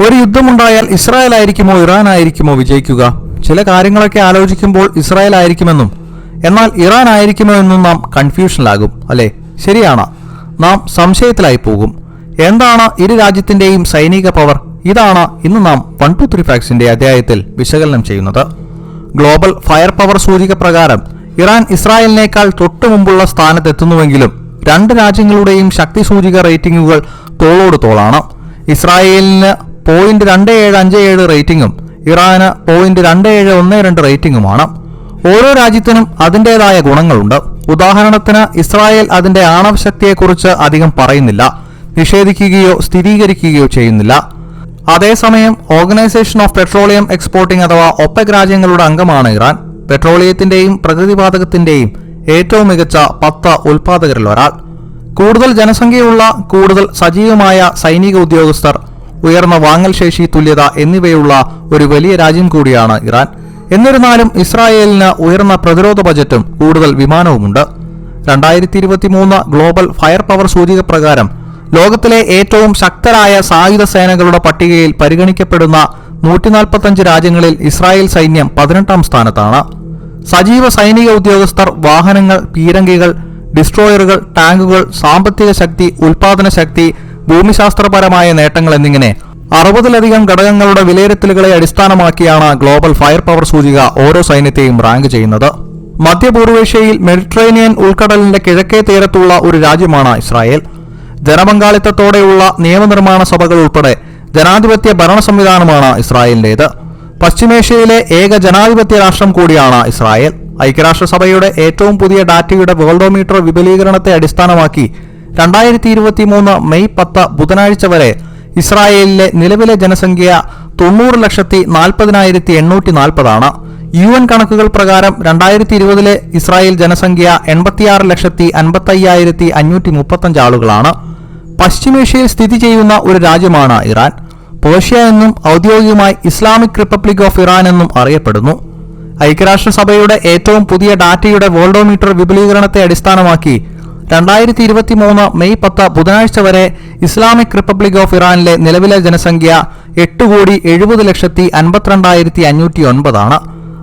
ഒരു യുദ്ധമുണ്ടായാൽ ഇസ്രായേൽ ആയിരിക്കുമോ ഇറാൻ ആയിരിക്കുമോ വിജയിക്കുക? ചില കാര്യങ്ങളൊക്കെ ആലോചിക്കുമ്പോൾ ഇസ്രായേൽ ആയിരിക്കുമെന്നും എന്നാൽ ഇറാൻ ആയിരിക്കുമോ എന്നും നാം കൺഫ്യൂഷനിലാകും അല്ലേ? ശരിയാണ്. നാം സംശയത്തിലായി പോകും. എന്താണ് ഇരു രാജ്യത്തിന്റെയും സൈനിക പവർ? ഇതാണ് ഇന്ന് നാം വൺ ടു ത്രീ ഫാക്സിന്റെ അധ്യായത്തിൽ വിശകലനം ചെയ്യുന്നത്. ഗ്ലോബൽ ഫയർ പവർ സൂചിക പ്രകാരം ഇറാൻ ഇസ്രായേലിനേക്കാൾ തൊട്ടു മുമ്പുള്ള സ്ഥാനത്തെത്തുന്നുവെങ്കിലും രണ്ട് രാജ്യങ്ങളുടെയും ശക്തി സൂചിക റേറ്റിംഗുകൾ തോളോട് തോളാണ്. ഇസ്രായേലിന് പോയിന്റ് രണ്ട് ഏഴ് അഞ്ച് ഏഴ് റേറ്റിംഗും ഇറാന് പോയിന്റ് രണ്ട് ഏഴ് ഒന്ന് രണ്ട് റേറ്റിംഗുമാണ് ഓരോ രാജ്യത്തിനും അതിന്റെതായ ഗുണങ്ങളുണ്ട്. ഉദാഹരണത്തിന് ഇസ്രായേൽ അതിന്റെ ആണവശക്തിയെക്കുറിച്ച് അധികം പറയുന്നില്ല നിഷേധിക്കുകയോ സ്ഥിരീകരിക്കുകയോ ചെയ്യുന്നില്ല. അതേസമയം ഓർഗനൈസേഷൻ ഓഫ് പെട്രോളിയം എക്സ്പോർട്ടിംഗ് അഥവാ ഒപ്പക് രാജ്യങ്ങളുടെ അംഗമാണ് ഇറാൻ. പെട്രോളിയത്തിന്റെയും പ്രകൃതിവാതകത്തിന്റെയും ഏറ്റവും മികച്ച പത്ത് ഉൽപാദകരിൽ ഒരാൾ. കൂടുതൽ ജനസംഖ്യയുള്ള കൂടുതൽ സജീവമായ സൈനിക ഉദ്യോഗസ്ഥർ ഉയർന്ന വാങ്ങൽ ശേഷി തുല്യത എന്നിവയുള്ള ഒരു വലിയ രാജ്യം കൂടിയാണ് ഇറാൻ. എന്നിരുന്നാലും ഇസ്രായേലിന് ഉയർന്ന പ്രതിരോധ ബജറ്റും കൂടുതൽ വിമാനവുമുണ്ട്. രണ്ടായിരത്തി ഇരുപത്തി മൂന്ന് ഗ്ലോബൽ ഫയർ പവർ സൂചിക പ്രകാരം ലോകത്തിലെ ഏറ്റവും ശക്തരായ സായുധ സേനകളുടെ പട്ടികയിൽ പരിഗണിക്കപ്പെടുന്ന നൂറ്റിനാൽപ്പത്തഞ്ച് രാജ്യങ്ങളിൽ ഇസ്രായേൽ സൈന്യം പതിനെട്ടാം സ്ഥാനത്താണ്. സജീവ സൈനിക ഉദ്യോഗസ്ഥർ വാഹനങ്ങൾ പീരങ്കികൾ ഡിസ്ട്രോയറുകൾ ടാങ്കുകൾ സാമ്പത്തിക ശക്തി ഉൽപാദന ശക്തി ഭൂമിശാസ്ത്രപരമായ നേട്ടങ്ങൾ എന്നിങ്ങനെ അറുപതിലധികം ഘടകങ്ങളുടെ വിലയിരുത്തലുകളെ അടിസ്ഥാനമാക്കിയാണ് ഗ്ലോബൽ ഫയർ പവർ സൂചിക ഓരോ സൈന്യത്തെയും റാങ്ക് ചെയ്യുന്നത്. മധ്യപൂർവേഷ്യയിൽ മെഡിറ്ററേനിയൻ ഉൾക്കടലിന്റെ കിഴക്കേ തീരത്തുള്ള ഒരു രാജ്യമാണ് ഇസ്രായേൽ. ജനപങ്കാളിത്തത്തോടെയുള്ള നിയമനിർമ്മാണ സഭകൾ ഉൾപ്പെടെ ജനാധിപത്യ ഭരണ സംവിധാനമാണ് ഇസ്രായേലിന്റേത്. പശ്ചിമേഷ്യയിലെ ഏക ജനാധിപത്യ രാഷ്ട്രം കൂടിയാണ് ഇസ്രായേൽ. ഐക്യരാഷ്ട്രസഭയുടെ ഏറ്റവും പുതിയ ഡാറ്റയുടെ വേൾഡോമീറ്റർ വിപുലീകരണത്തെ അടിസ്ഥാനമാക്കി രണ്ടായിരത്തി ഇരുപത്തി മൂന്ന് മെയ് പത്ത് ബുധനാഴ്ച വരെ ഇസ്രായേലിലെ നിലവിലെ ജനസംഖ്യ തൊണ്ണൂറ് ലക്ഷത്തി നാൽപ്പതിനായിരത്തി എണ്ണൂറ്റി നാൽപ്പതാണ് യു എൻ കണക്കുകൾ പ്രകാരം രണ്ടായിരത്തി ഇരുപതിലെ ഇസ്രായേൽ ജനസംഖ്യ എൺപത്തിയാറ് ലക്ഷത്തി അൻപത്തയ്യായിരത്തി അഞ്ഞൂറ്റി മുപ്പത്തഞ്ച് ആളുകളാണ്. പശ്ചിമേഷ്യയിൽ സ്ഥിതി ചെയ്യുന്ന ഒരു രാജ്യമാണ് ഇറാൻ. പേർഷ്യ എന്നും ഔദ്യോഗികമായി ഇസ്ലാമിക് റിപ്പബ്ലിക് ഓഫ് ഇറാൻ എന്നും അറിയപ്പെടുന്നു. ഐക്യരാഷ്ട്രസഭയുടെ ഏറ്റവും പുതിയ ഡാറ്റയുടെ വേൾഡോമീറ്റർ വിപുലീകരണത്തെ അടിസ്ഥാനമാക്കി രണ്ടായിരത്തി ഇരുപത്തി മൂന്ന് മെയ് പത്ത് ബുധനാഴ്ച വരെ ഇസ്ലാമിക് റിപ്പബ്ലിക് ഓഫ് ഇറാനിലെ നിലവിലെ ജനസംഖ്യ എട്ട് കോടി എഴുപത് ലക്ഷത്തി അൻപത്തിരണ്ടായിരത്തി അഞ്ഞൂറ്റി ഒൻപതാണ്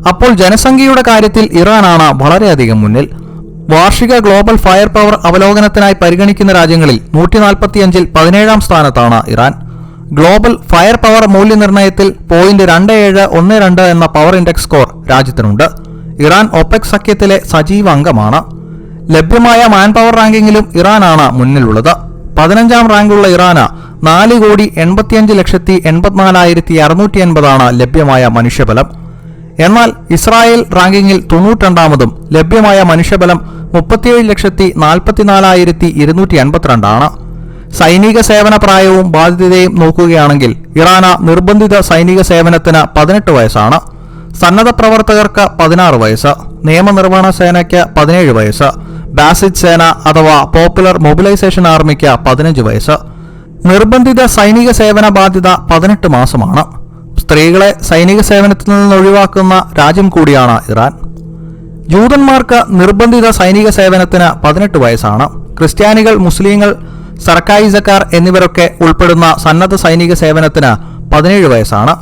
അപ്പോൾ ജനസംഖ്യയുടെ കാര്യത്തിൽ ഇറാനാണ് വളരെയധികം മുന്നിൽ. വാർഷിക ഗ്ലോബൽ ഫയർ പവർ അവലോകനത്തിനായി പരിഗണിക്കുന്ന രാജ്യങ്ങളിൽ നൂറ്റി നാൽപ്പത്തിയഞ്ചിൽ പതിനേഴാം സ്ഥാനത്താണ് ഇറാൻ. ഗ്ലോബൽ ഫയർ പവർ മൂല്യനിർണയത്തിൽ പോയിന്റ് രണ്ട് ഏഴ് ഒന്ന് രണ്ട് എന്ന പവർ ഇൻഡെക്സ് സ്കോർ രാജ്യത്തിനുണ്ട്. ഇറാൻ ഒപെക് സഖ്യത്തിലെ സജീവ അംഗമാണ്. ലഭ്യമായ മാൻ പവർ റാങ്കിങ്ങിലും ഇറാനാണ് മുന്നിലുള്ളത്. പതിനഞ്ചാം റാങ്കുള്ള ഇറാന് നാല് കോടി എൺപത്തിയഞ്ച് ലക്ഷത്തി എൺപത്തിനാലായിരത്തി അറുന്നൂറ്റി എൺപതാണ് ലഭ്യമായ മനുഷ്യബലം. എന്നാൽ ഇസ്രായേൽ റാങ്കിങ്ങിൽ തൊണ്ണൂറ്റിരണ്ടാമതും ലഭ്യമായ മനുഷ്യബലം മുപ്പത്തിയേഴ് ലക്ഷത്തി നാൽപ്പത്തിനാലായിരത്തി ഇരുന്നൂറ്റി എൺപത്തിരണ്ടാണ് സൈനിക സേവന പ്രായവും ബാധ്യതയും നോക്കുകയാണെങ്കിൽ ഇറാന നിർബന്ധിത സൈനിക സേവനത്തിന് പതിനെട്ട് വയസ്സാണ്. സന്നദ്ധ പ്രവർത്തകർക്ക് പതിനാറ് വയസ്സ്. നിയമനിർവഹണ സേനയ്ക്ക് പതിനേഴ് വയസ്സ്. ബാസിറ്റ് സേന അഥവാ പോപ്പുലർ മൊബിലൈസേഷൻ ആർമിക്ക് പതിനഞ്ച് വയസ്സ്. നിർബന്ധിത സൈനിക സേവന ബാധ്യത പതിനെട്ട് മാസമാണ്. സ്ത്രീകളെ സൈനിക സേവനത്തിൽ നിന്ന് ഒഴിവാക്കുന്ന രാജ്യം കൂടിയാണ് ഇറാൻ. ജൂതന്മാർക്ക് നിർബന്ധിത സൈനിക സേവനത്തിന് പതിനെട്ട് വയസ്സാണ്. ക്രിസ്ത്യാനികൾ മുസ്ലിങ്ങൾ സർക്കായിസക്കാർ എന്നിവരൊക്കെ ഉൾപ്പെടുന്ന സന്നദ്ധ സൈനിക സേവനത്തിന് പതിനേഴ് വയസ്സാണ്.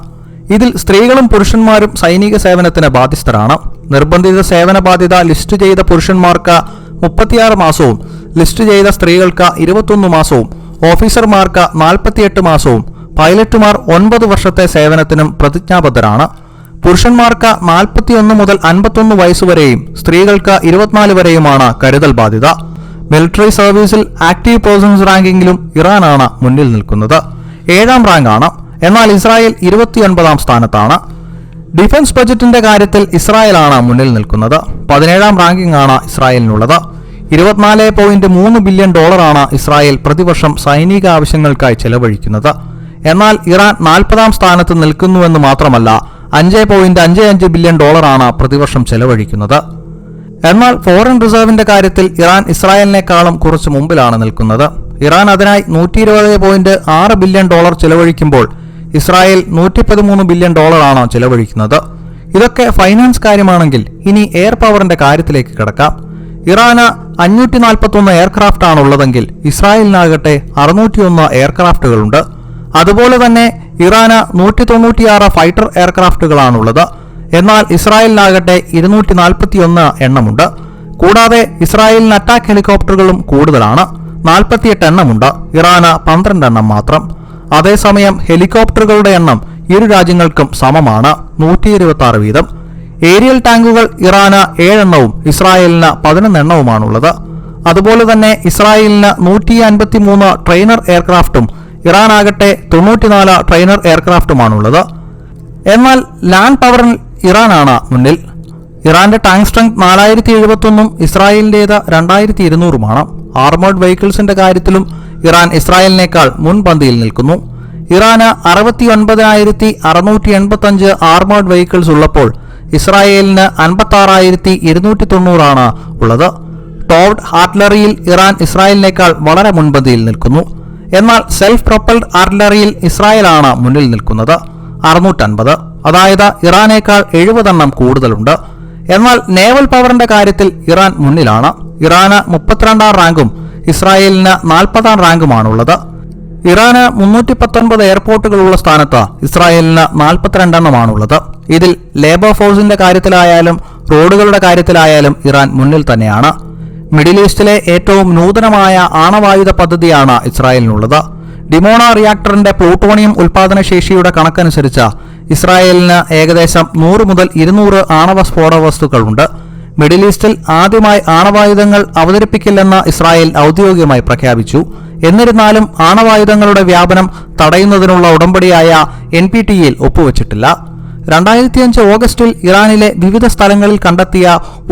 ഇതിൽ സ്ത്രീകളും പുരുഷന്മാരും സൈനിക സേവനത്തിന് ബാധ്യസ്ഥരാണ്. നിർബന്ധിത സേവന ബാധ്യത ലിസ്റ്റ് ചെയ്ത പുരുഷന്മാർക്ക് മുപ്പത്തിയാറ് മാസവും ലിസ്റ്റ് ചെയ്ത സ്ത്രീകൾക്ക് ഇരുപത്തൊന്ന് മാസവും ഓഫീസർമാർക്ക് നാൽപ്പത്തിയെട്ട് മാസവും പൈലറ്റുമാർ ഒൻപത് വർഷത്തെ സേവനത്തിനും പ്രതിജ്ഞാബദ്ധരാണ്. പുരുഷന്മാർക്ക് നാൽപ്പത്തിയൊന്ന് മുതൽ അൻപത്തൊന്ന് വയസ്സുവരെയും സ്ത്രീകൾക്ക് ഇരുപത്തിനാല് വരെയുമാണ് കരുതൽ ബാധ്യത. മിലിറ്ററി സർവീസിൽ ആക്ടീവ് പേഴ്സൺസ് റാങ്കിങ്ങിലും ഇറാനാണ് മുന്നിൽ നിൽക്കുന്നത്. ഏഴാം റാങ്കാണ്. എന്നാൽ ഇസ്രായേൽ ഇരുപത്തിയൊൻപതാം സ്ഥാനത്താണ്. ഡിഫൻസ് ബജറ്റിന്റെ കാര്യത്തിൽ ഇസ്രായേലാണ് മുന്നിൽ നിൽക്കുന്നത്. പതിനേഴാം റാങ്കിംഗ് ആണ് ഇസ്രായേലിനുള്ളത്. ഇരുപത്തിനാല് പോയിന്റ് മൂന്ന് ബില്യൺ ഡോളറാണ് ഇസ്രായേൽ പ്രതിവർഷം സൈനിക ആവശ്യങ്ങൾക്കായി ചെലവഴിക്കുന്നത്. എന്നാൽ ഇറാൻ നാൽപ്പതാം സ്ഥാനത്ത് നിൽക്കുന്നുവെന്ന് മാത്രമല്ല അഞ്ച് പോയിന്റ് അഞ്ച് അഞ്ച് ബില്യൺ ഡോളറാണ് പ്രതിവർഷം ചെലവഴിക്കുന്നത്. എന്നാൽ ഫോറിൻ റിസർവിന്റെ കാര്യത്തിൽ ഇറാൻ ഇസ്രായേലിനേക്കാളും കുറച്ച് മുമ്പിലാണ് നിൽക്കുന്നത്. ഇറാൻ അതിനായി നൂറ്റി ഇരുപത് പോയിന്റ് ആറ് ബില്യൺ ഡോളർ ചെലവഴിക്കുമ്പോൾ ഇസ്രായേൽ നൂറ്റി പതിമൂന്ന് ബില്യൺ ഡോളറാണ് ചെലവഴിക്കുന്നത്? ഇതൊക്കെ ഫൈനാൻസ് കാര്യമാണെങ്കിൽ ഇനി എയർ പവറിന്റെ കാര്യത്തിലേക്ക് കിടക്കാം. ഇറാന് അഞ്ഞൂറ്റി നാൽപ്പത്തൊന്ന് എയർക്രാഫ്റ്റ് ആണുള്ളതെങ്കിൽ ഇസ്രായേലിനാകട്ടെ അറുന്നൂറ്റിയൊന്ന് എയർക്രാഫ്റ്റുകളുണ്ട്. അതുപോലെ തന്നെ ഇറാന് നൂറ്റി തൊണ്ണൂറ്റിയാറ് ഫൈറ്റർ എയർക്രാഫ്റ്റുകളാണുള്ളത്. എന്നാൽ ഇസ്രായേലിനാകട്ടെ ഇരുന്നൂറ്റി നാൽപ്പത്തിയൊന്ന് എണ്ണമുണ്ട്. കൂടാതെ ഇസ്രായേലിന് അറ്റാക്ക് ഹെലികോപ്റ്ററുകളും കൂടുതലാണ്. നാൽപ്പത്തിയെട്ട് എണ്ണമുണ്ട്. ഇറാന് പന്ത്രണ്ട് എണ്ണം മാത്രം. അതേസമയം ഹെലികോപ്റ്ററുകളുടെ എണ്ണം ഇരു രാജ്യങ്ങൾക്കും സമമാണ് നൂറ്റി ഇരുപത്തി ആറ് വീതം. ഏരിയൽ ടാങ്കുകൾ ഇറാന് ഏഴെണ്ണവും ഇസ്രായേലിന് പതിനൊന്ന് എണ്ണവുമാണുള്ളത് അതുപോലെ തന്നെ ഇസ്രായേലിന് നൂറ്റി അൻപത്തി മൂന്ന് ട്രെയിനർ എയർക്രാഫ്റ്റും ഇറാൻ ഇറാനാകട്ടെ തൊണ്ണൂറ്റിനാല് ട്രെയിനർ എയർക്രാഫ്റ്റുമാണുള്ളത്. എന്നാൽ ലാൻഡ് പവറിൽ ഇറാനാണ് മുന്നിൽ. ഇറാന്റെ ടാങ്ക് സ്ട്രെങ്ത് നാലായിരത്തി എഴുപത്തൊന്നും ഇസ്രായേലിന്റേത് രണ്ടായിരത്തി ഇരുന്നൂറുമാണ്. ആർമേഡ് വെഹിക്കിൾസിന്റെ കാര്യത്തിലും ഇറാൻ ഇസ്രായേലിനേക്കാൾ മുൻപന്തിയിൽ നിൽക്കുന്നു. ഇറാന് അറുപത്തി ഒൻപതിനായിരത്തി എൺപത്തഞ്ച് ആർമേഡ് വെഹിക്കിൾസ് ഉള്ളപ്പോൾ ഇസ്രായേലിന് അൻപത്തി ആറായിരത്തി ഇരുന്നൂറ്റി തൊണ്ണൂറാണ് ഉള്ളത്. ടോവ്ഡ് ആർട്ടിലറിയിൽ ഇറാൻ ഇസ്രായേലിനേക്കാൾ വളരെ മുൻപന്തിയിൽ നിൽക്കുന്നു. എന്നാൽ സെൽഫ് പ്രൊപ്പൽഡ് ആർട്ടിലറിയിൽ ഇസ്രായേലാണ് മുന്നിൽ നിൽക്കുന്നത്. അറുന്നൂറ്റൻപത് അതായത് ഇറാനേക്കാൾ എഴുപതെണ്ണം കൂടുതലുണ്ട്. എന്നാൽ നേവൽ പവറിന്റെ കാര്യത്തിൽ ഇറാൻ മുന്നിലാണ്. ഇറാന് മുപ്പത്തിരണ്ടാം റാങ്കും ഇസ്രായേലിന് നാൽപ്പതാം റാങ്കുമാണുള്ളത്. ഇറാന് മുന്നൂറ്റി പത്തൊൻപത് എയർപോർട്ടുകളുള്ള സ്ഥാനത്ത് ഇസ്രായേലിന് നാൽപ്പത്തിരണ്ടെണ്ണമാണുള്ളത്. ഇതിൽ ലേബർ ഫോഴ്സിന്റെ കാര്യത്തിലായാലും റോഡുകളുടെ കാര്യത്തിലായാലും ഇറാൻ മുന്നിൽ തന്നെയാണ്. മിഡിൽ ഈസ്റ്റിലെ ഏറ്റവും നൂതനമായ ആണവായുധ പദ്ധതിയാണ് ഇസ്രായേലിനുള്ളത്. ഡിമോണ റിയാക്ടറിന്റെ പ്ലൂട്ടോണിയം ഉൽപാദന ശേഷിയുടെ കണക്കനുസരിച്ച് ഇസ്രായേലിന് ഏകദേശം നൂറ് മുതൽ ഇരുന്നൂറ് ആണവ സ്ഫോടക വസ്തുക്കളുണ്ട്. മിഡിൽ ഈസ്റ്റിൽ ആദ്യമായി ആണവായുധങ്ങൾ അവതരിപ്പിക്കില്ലെന്ന് ഇസ്രായേൽ ഔദ്യോഗികമായി പ്രഖ്യാപിച്ചു. എന്നിരുന്നാലും ആണവായുധങ്ങളുടെ വ്യാപനം തടയുന്നതിനുള്ള ഉടമ്പടിയായ എൻ പി ടിയിൽ ഒപ്പുവച്ചിട്ടില്ല. രണ്ടായിരത്തിയഞ്ച് ഓഗസ്റ്റിൽ ഇറാനിലെ വിവിധ സ്ഥലങ്ങളിൽ കണ്ടെത്തിയ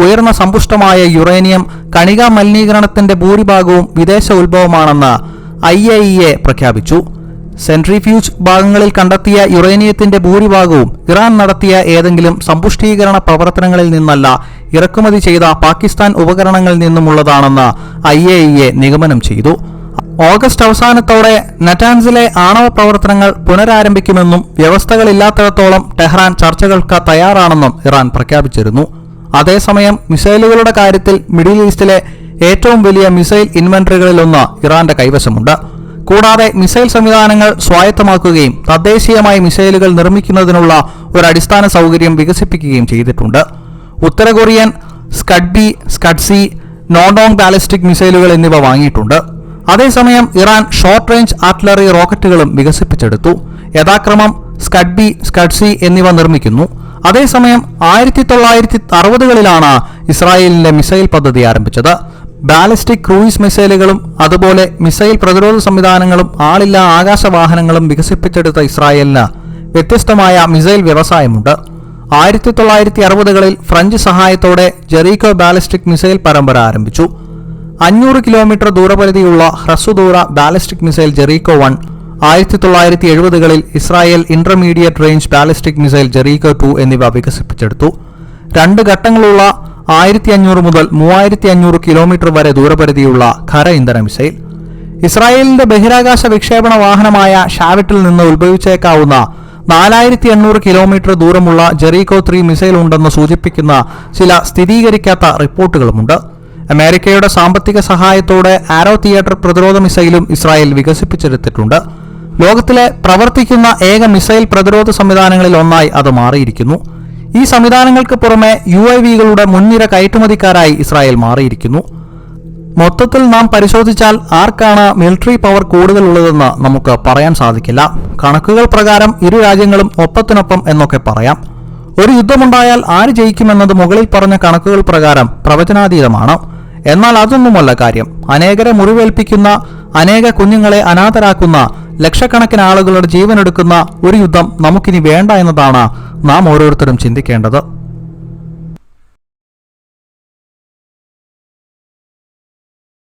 ഉയർന്ന സമ്പുഷ്ടമായ യുറേനിയം കണികാ മലിനീകരണത്തിന്റെ ഭൂരിഭാഗവും വിദേശ ഉത്ഭവമാണെന്ന് ഐ എ പ്രഖ്യാപിച്ചു. സെൻട്രിഫ്യൂജ് ഭാഗങ്ങളിൽ കണ്ടെത്തിയ യുറേനിയത്തിന്റെ ഭൂരിഭാഗവും ഇറാൻ നടത്തിയ ഏതെങ്കിലും സമ്പുഷ്ടീകരണ പ്രവർത്തനങ്ങളിൽ നിന്നല്ല ഇറക്കുമതി ചെയ്ത പാകിസ്ഥാൻ ഉപകരണങ്ങളിൽ നിന്നുമുള്ളതാണെന്ന് ഐ എ ഇ നിഗമനം ചെയ്തു. ഓഗസ്റ്റ് അവസാനത്തോടെ നറ്റാൻസിലെ ആണവ പ്രവർത്തനങ്ങൾ പുനരാരംഭിക്കുമെന്നും വ്യവസ്ഥകളില്ലാത്തിടത്തോളം ടെഹ്റാൻ ചർച്ചകൾക്ക് തയ്യാറാണെന്നും ഇറാൻ പ്രഖ്യാപിച്ചിരുന്നു. അതേസമയം മിസൈലുകളുടെ കാര്യത്തിൽ മിഡിൽ ഈസ്റ്റിലെ ഏറ്റവും വലിയ മിസൈൽ ഇൻവെന്ററികളിലൊന്ന് ഇറാന്റെ കൈവശമുണ്ട്. കൂടാതെ മിസൈൽ സംവിധാനങ്ങൾ സ്വായത്തമാക്കുകയും തദ്ദേശീയമായി മിസൈലുകൾ നിർമ്മിക്കുന്നതിനുള്ള ഒരു അടിസ്ഥാന സൗകര്യം വികസിപ്പിക്കുകയും ചെയ്തിട്ടുണ്ട്. ഉത്തര കൊറിയൻ സ്കഡ്ബി സ്കഡ്സി നോണ്ടോങ് ബാലിസ്റ്റിക് മിസൈലുകൾ എന്നിവ വാങ്ങിയിട്ടുണ്ട്. അതേസമയം ഇറാൻ ഷോർട്ട് റേഞ്ച് ആർട്ടിലറി റോക്കറ്റുകളും വികസിപ്പിച്ചെടുത്തു. യഥാക്രമം സ്കഡ്ബി സ്കഡ്സി എന്നിവ നിർമ്മിക്കുന്നു. അതേസമയം ആയിരത്തി തൊള്ളായിരത്തി അറുപതുകളിലാണ് ഇസ്രായേലിന്റെ മിസൈൽ പദ്ധതി ആരംഭിച്ചത്. ബാലിസ്റ്റിക് ക്രൂയിസ് മിസൈലുകളും അതുപോലെ മിസൈൽ പ്രതിരോധ സംവിധാനങ്ങളും ആളില്ലാ ആകാശവാഹനങ്ങളും വികസിപ്പിച്ചെടുത്ത ഇസ്രായേലിന് വ്യത്യസ്തമായ മിസൈൽ വ്യവസായമുണ്ട്. ആയിരത്തി തൊള്ളായിരത്തി അറുപതുകളിൽ ഫ്രഞ്ച് സഹായത്തോടെ ജെറീക്കോ ബാലിസ്റ്റിക് മിസൈൽ പരമ്പര ആരംഭിച്ചു. അഞ്ഞൂറ് കിലോമീറ്റർ ദൂരപരിധിയുള്ള ഹ്രസ്വദൂര ബാലിസ്റ്റിക് മിസൈൽ ജെറീക്കോ വൺ ആയിരത്തി തൊള്ളായിരത്തി എഴുപതുകളിൽ Israel intermediate range ballistic missile Jericho two എന്നിവ വികസിപ്പിച്ചെടുത്തു. രണ്ട് ഘട്ടങ്ങളുള്ള ആയിരത്തി അഞ്ഞൂറ് മുതൽ മൂവായിരത്തി അഞ്ഞൂറ് കിലോമീറ്റർ വരെ ദൂരപരിധിയുള്ള ഖര ഇന്ധന മിസൈൽ. ഇസ്രായേലിന്റെ ബഹിരാകാശ വിക്ഷേപണ വാഹനമായ ഷാവിറ്റിൽ നിന്ന് ഉത്ഭവിച്ചേക്കാവുന്ന നാലായിരത്തി എണ്ണൂറ് കിലോമീറ്റർ ദൂരമുള്ള ജെറീകോ ത്രീ മിസൈൽ ഉണ്ടെന്ന് സൂചിപ്പിക്കുന്ന ചില സ്ഥിരീകരിക്കാത്ത റിപ്പോർട്ടുകളുമുണ്ട്. അമേരിക്കയുടെ സാമ്പത്തിക സഹായത്തോടെ ആരോ തിയേറ്റർ പ്രതിരോധ മിസൈലും ഇസ്രായേൽ വികസിപ്പിച്ചെടുത്തിട്ടുണ്ട്. ലോകത്തിലെ പ്രവർത്തിക്കുന്ന ഏക മിസൈൽ പ്രതിരോധ സംവിധാനങ്ങളിൽ ഒന്നായി അത് മാറിയിരിക്കുന്നു. ഈ സംവിധാനങ്ങൾക്ക് പുറമെ യു ഐ വികളുടെ മുൻനിര കയറ്റുമതിക്കാരായി ഇസ്രായേൽ മാറിയിരിക്കുന്നു. മൊത്തത്തിൽ നാം പരിശോധിച്ചാൽ ആർക്കാണ് മിലിറ്ററി പവർ കൂടുതലുള്ളതെന്ന് നമുക്ക് പറയാൻ സാധിക്കില്ല. കണക്കുകൾ പ്രകാരം ഇരു രാജ്യങ്ങളും ഒപ്പത്തിനൊപ്പം എന്നൊക്കെ പറയാം. ഒരു യുദ്ധമുണ്ടായാൽ ആര് ജയിക്കുമെന്നത് മുകളിൽ പറഞ്ഞ കണക്കുകൾ പ്രകാരം പ്രവചനാതീതമാണ്. എന്നാൽ അതൊന്നുമല്ല കാര്യം. അനേകരെ മുറിവേൽപ്പിക്കുന്ന അനേക കുഞ്ഞുങ്ങളെ അനാഥരാക്കുന്ന ലക്ഷക്കണക്കിന് ആളുകളുടെ ജീവനെടുക്കുന്ന ഒരു യുദ്ധം നമുക്കിനി വേണ്ട എന്നതാണ് നാം ഓരോരുത്തരും ചിന്തിക്കേണ്ടത്.